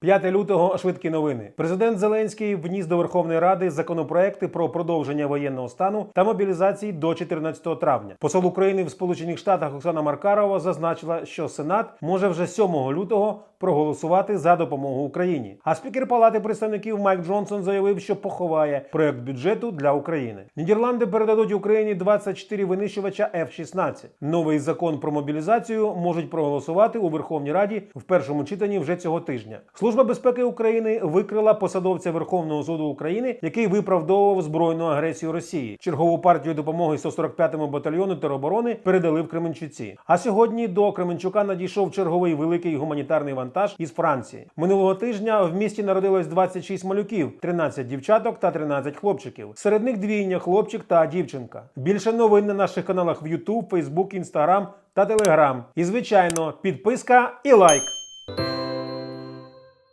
5 лютого швидкі новини. Президент Зеленський вніс до Верховної Ради законопроекти про продовження воєнного стану та мобілізації до 14 травня. Посол України в Сполучених Штатах Оксана Маркарова зазначила, що Сенат може вже 7 лютого проголосувати за допомогу Україні. А спікер Палати представників Майк Джонсон заявив, що поховає проект бюджету для України. Нідерланди передадуть Україні 24 винищувача F-16. Новий закон про мобілізацію можуть проголосувати у Верховній Раді в першому читанні вже цього тижня. Служба безпеки України викрила посадовця Верховного суду України, який виправдовував збройну агресію Росії. Чергову партію допомоги 145-му батальйону тероборони передали в Кременчуці. А сьогодні до Кременчука надійшов черговий великий гуманітарний вантаж із Франції. Минулого тижня в місті народилось 26 малюків, 13 дівчаток та 13 хлопчиків. Серед них двійня хлопчик та дівчинка. Більше новин на наших каналах в YouTube, Facebook, Instagram та Telegram. І звичайно, підписка і лайк.